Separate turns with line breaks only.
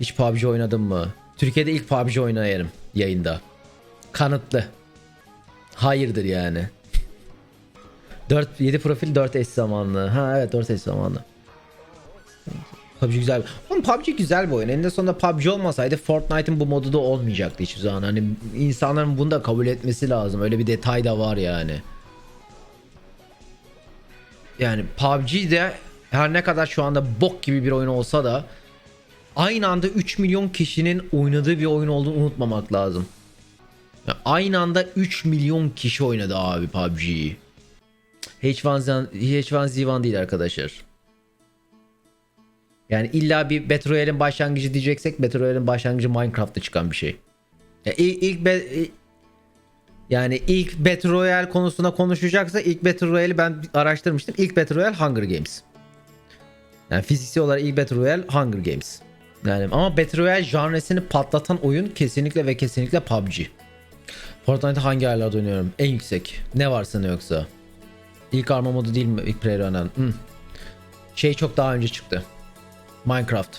Hiç PUBG oynadım mı? Türkiye'de ilk PUBG oynayarım yayında. Kanıtlı. Hayırdır yani. 4 7 profil 4 eş zamanlı. Ha evet 4 eş zamanlı. PUBG güzel. Oğlum PUBG güzel bir oyun. Eninde sonunda PUBG olmasaydı Fortnite'ın bu modu da olmayacaktı hiçbir zaman. Hani insanların bunu da kabul etmesi lazım. Öyle bir detay da var yani. Yani PUBG de her ne kadar şu anda bok gibi bir oyun olsa da aynı anda 3 milyon kişinin oynadığı bir oyun olduğunu unutmamak lazım. Ya aynı anda 3 milyon kişi oynadı abi PUBG'yi. H1Z1 H1Z1 değil arkadaşlar. Yani illa bir Battle Royale'in başlangıcı diyeceksek Battle Royale'in başlangıcı Minecraft'ta çıkan bir şey. Ya ilk, ilk be- yani ilk Battle Royale konusuna konuşacaksa ilk Battle Royale'i ben araştırmıştım. İlk Battle Royale Hunger Games. Yani fiziksel olarak ilk Battle Royale Hunger Games. Yani ama Battle Royale janresini patlatan oyun kesinlikle ve kesinlikle PUBG. Fortnite'ı hangi ayarlarda oynuyorum? En yüksek. Ne varsa ne yoksa. İlk arma modu değil mi? İlk pre Hmm. Şey çok daha önce çıktı. Minecraft.